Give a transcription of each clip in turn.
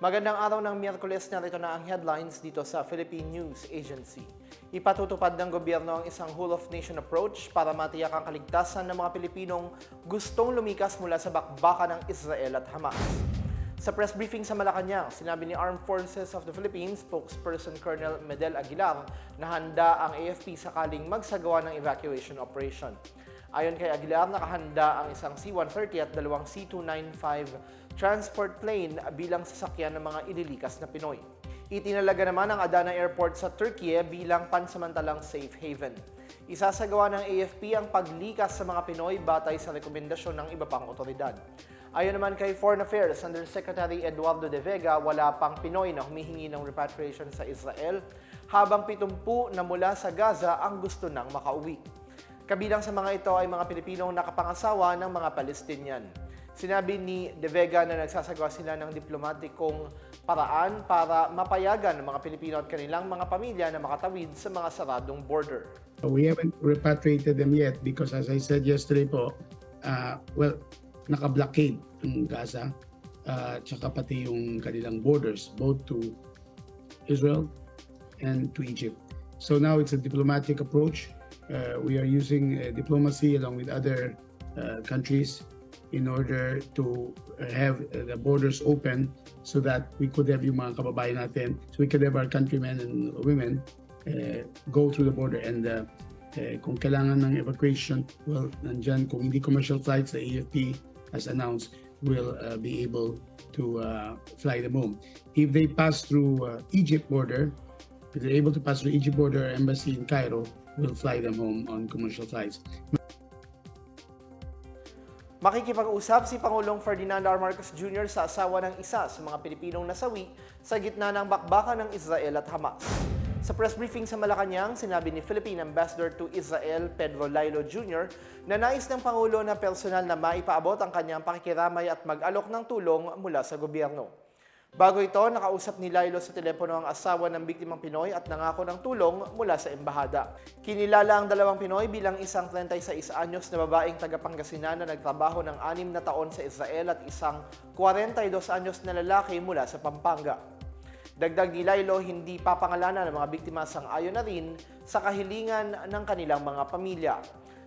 Magandang araw ng Miyerkules na ito na ang headlines dito sa Philippine News Agency. Ipatutupad ng gobyerno ang isang whole-of-nation approach para matiyak ang kaligtasan ng mga Pilipinong gustong lumikas mula sa bakbakan ng Israel at Hamas. Sa press briefing sa Malacanang, sinabi ni Armed Forces of the Philippines spokesperson Colonel Medel Aguilar na handa ang AFP sakaling magsagawa ng evacuation operation. Ayon kay Aguilar, nakahanda ang isang C-130 at dalawang C-295 transport plane bilang sasakyan ng mga ililikas na Pinoy. Itinalaga naman ang Adana Airport sa Turkey bilang pansamantalang safe haven. Isasagawa ng AFP ang paglikas sa mga Pinoy batay sa rekomendasyon ng iba pang otoridad. Ayon naman kay Foreign Affairs Undersecretary Eduardo De Vega, wala pang Pinoy na humihingi ng repatriation sa Israel, habang 70 na mula sa Gaza ang gusto nang makauwi. Kabilang sa mga ito ay mga Pilipinong nakapangasawa ng mga Palestinian. Sinabi ni De Vega na nagsasagawa sila ng diplomatikong paraan para mapayagan ng mga Pilipino at kanilang mga pamilya na makatawid sa mga saradong border. We haven't repatriated them yet because as I said yesterday po, uh, well, naka-blockade ang Gaza uh, tsaka pati yung kanilang borders both to Israel and to Egypt. So now it's a diplomatic approach. Uh, we are using uh, diplomacy along with other uh, countries in order to have uh, the borders open so that we could have yung mga kababayan natin, so we could have our countrymen and women uh, go through the border and uh, uh, kung kailangan ng evacuation, well, nandyan, kung hindi commercial flights, the AFP has announced will uh, be able to uh, fly them home. If they pass through uh, Egypt border, if they're able to pass through Egypt border embassy in Cairo, we'll fly them home on commercial flights. Makikipag-usap si Pangulong Ferdinand R. Marcos Jr. sa asawa ng isa sa mga Pilipinong nasawi sa gitna ng bakbakan ng Israel at Hamas. Sa press briefing sa Malacanang, sinabi ni Philippine Ambassador to Israel, Pedro Lailo Jr., na nais ng Pangulo na personal na maipaabot ang kanyang pakikiramay at mag-alok ng tulong mula sa gobyerno. Bago ito, nakausap ni Lailo sa telepono ang asawa ng biktimang Pinoy at nangako ng tulong mula sa embahada. Kinilala ang dalawang Pinoy bilang isang 36 anyos na babaeng taga-Pangasinan na nagtrabaho ng anim na taon sa Israel at isang 42 anyos na lalaki mula sa Pampanga. Dagdag ni Lailo, hindi papangalanan ng mga biktima sang ayon na rin sa kahilingan ng kanilang mga pamilya.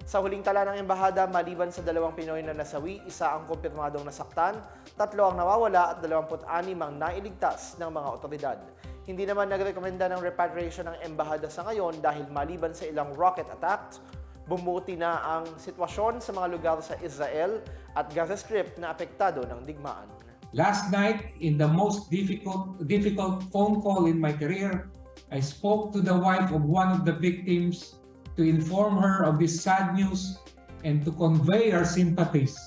Sa huling tala ng embahada, maliban sa dalawang Pinoy na nasawi, isa ang kumpirmadong nasaktan, tatlo ang nawawala at 26 ang nailigtas ng mga otoridad. Hindi naman nagrekomenda ng repatriation ng embahada sa ngayon dahil maliban sa ilang rocket attack, bumuti na ang sitwasyon sa mga lugar sa Israel at Gaza Strip na apektado ng digmaan. Last night, in the most difficult, difficult phone call in my career, I spoke to the wife of one of the victims to inform her of this sad news and to convey our sympathies.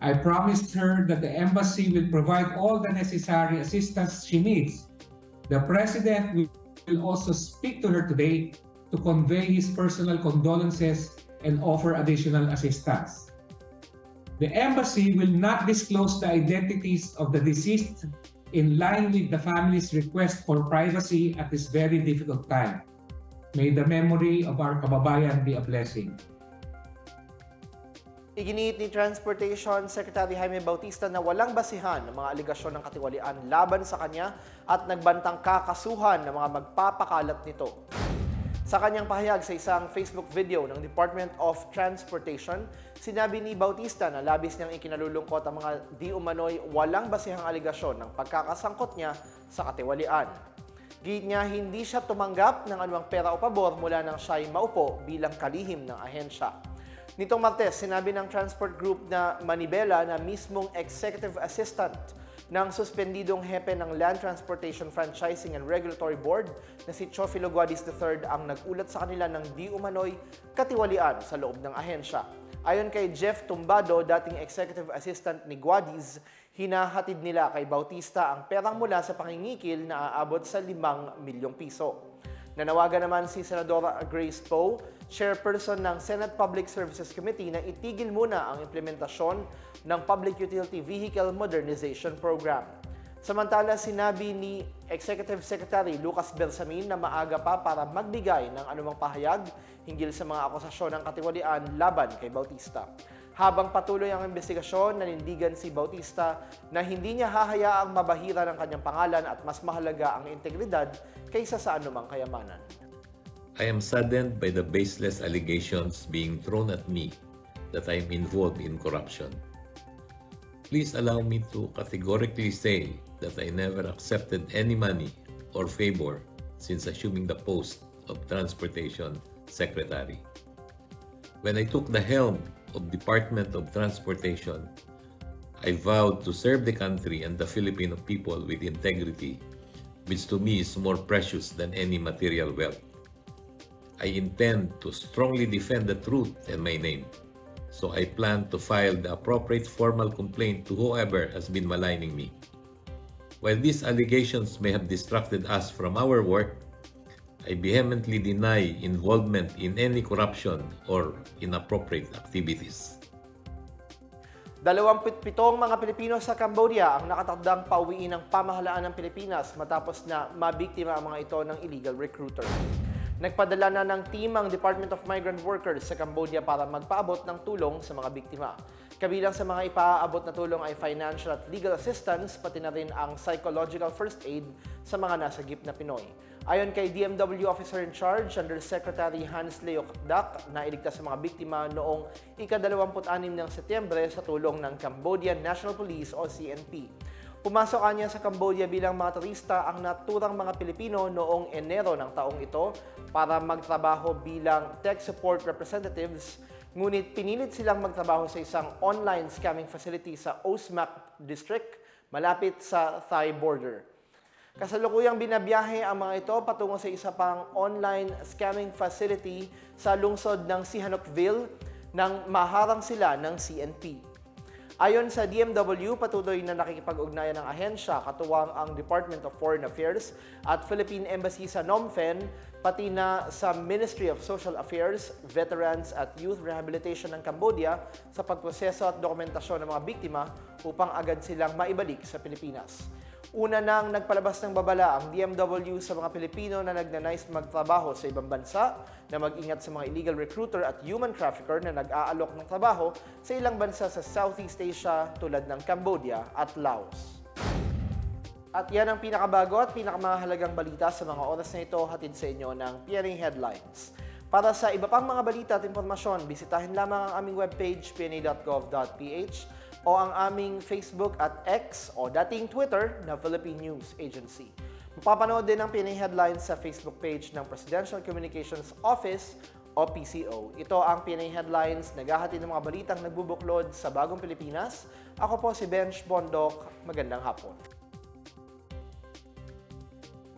I promised her that the embassy will provide all the necessary assistance she needs. The President will also speak to her today to convey his personal condolences and offer additional assistance. The embassy will not disclose the identities of the deceased in line with the family's request for privacy at this very difficult time. May the memory of our kababayan be a blessing. Iginiit ni Transportation Secretary Jaime Bautista na walang basihan ng mga aligasyon ng katiwalian laban sa kanya at nagbantang kakasuhan ng mga magpapakalat nito. Sa kanyang pahayag sa isang Facebook video ng Department of Transportation, sinabi ni Bautista na labis niyang ikinalulungkot ang mga di umano'y walang basihang aligasyon ng pagkakasangkot niya sa katiwalian. Git niya hindi siya tumanggap ng anumang pera o pabor mula nang siya'y maupo bilang kalihim ng ahensya. Nitong Martes, sinabi ng Transport Group na Manibela na mismong executive assistant ng suspendidong hepe ng Land Transportation Franchising and Regulatory Board na si Chofilo Guadis III ang nagulat sa kanila ng di umano'y katiwalian sa loob ng ahensya. Ayon kay Jeff Tumbado, dating executive assistant ni Guadis, hinahatid nila kay Bautista ang perang mula sa pangingikil na aabot sa 5 milyong piso. Nanawagan naman si Senadora Grace Poe, chairperson ng Senate Public Services Committee na itigil muna ang implementasyon ng Public Utility Vehicle Modernization Program. Samantala, sinabi ni Executive Secretary Lucas Bersamin na maaga pa para magbigay ng anumang pahayag hinggil sa mga akusasyon ng katiwalian laban kay Bautista. Habang patuloy ang investigasyon, nanindigan si Bautista na hindi niya hahayaang mabahira ng kanyang pangalan at mas mahalaga ang integridad kaysa sa anumang kayamanan. I am saddened by the baseless allegations being thrown at me that I am involved in corruption. Please allow me to categorically say that I never accepted any money or favor since assuming the post of Transportation Secretary. When I took the helm of Department of Transportation, I vowed to serve the country and the Filipino people with integrity, which to me is more precious than any material wealth. I intend to strongly defend the truth and my name. So I plan to file the appropriate formal complaint to whoever has been maligning me. While these allegations may have distracted us from our work, I vehemently deny involvement in any corruption or inappropriate activities. 27 mga Pilipino sa Cambodia ang nakatakdang pauwiin ng pamahalaan ng Pilipinas matapos na mabiktima ang mga ito ng illegal recruiter. Nagpadala na ng team ang Department of Migrant Workers sa Cambodia para magpaabot ng tulong sa mga biktima. Kabilang sa mga ipaaabot na tulong ay financial at legal assistance, pati na rin ang psychological first aid sa mga nasagip na Pinoy. Ayon kay DMW Officer in Charge, Undersecretary Hans Leo Kakdak, na iligtas sa mga biktima noong ika-26 ng Setyembre sa tulong ng Cambodian National Police o CNP. Pumasok anya sa Cambodia bilang mga turista ang naturang mga Pilipino noong Enero ng taong ito para magtrabaho bilang tech support representatives, ngunit pinilit silang magtrabaho sa isang online scamming facility sa Osmak District, malapit sa Thai border. Kasalukuyang binabiyahe ang mga ito patungo sa isa pang online scamming facility sa lungsod ng Sihanoukville nang maharang sila ng CNP. Ayon sa DMW, patuloy na nakikipag-ugnayan ng ahensya katuwang ang Department of Foreign Affairs at Philippine Embassy sa Phnom Penh, pati na sa Ministry of Social Affairs, Veterans at Youth Rehabilitation ng Cambodia sa pagproseso at dokumentasyon ng mga biktima upang agad silang maibalik sa Pilipinas. Una nang nagpalabas ng babala ang DMW sa mga Pilipino na nagnanais magtrabaho sa ibang bansa na mag-ingat sa mga illegal recruiter at human trafficker na nag-aalok ng trabaho sa ilang bansa sa Southeast Asia tulad ng Cambodia at Laos. At yan ang pinakabago at pinakamahalagang balita sa mga oras na ito hatid sa inyo ng PNA Headlines. Para sa iba pang mga balita at impormasyon, bisitahin lamang ang aming webpage pna.gov.ph o ang aming Facebook at X o dating Twitter na Philippine News Agency. Mapapanood din ang PNA Headlines sa Facebook page ng Presidential Communications Office o PCO. Ito ang PNA Headlines, naghahati ng mga balitang nagbubuklod sa bagong Pilipinas. Ako po si Bench Bondok. Magandang hapon.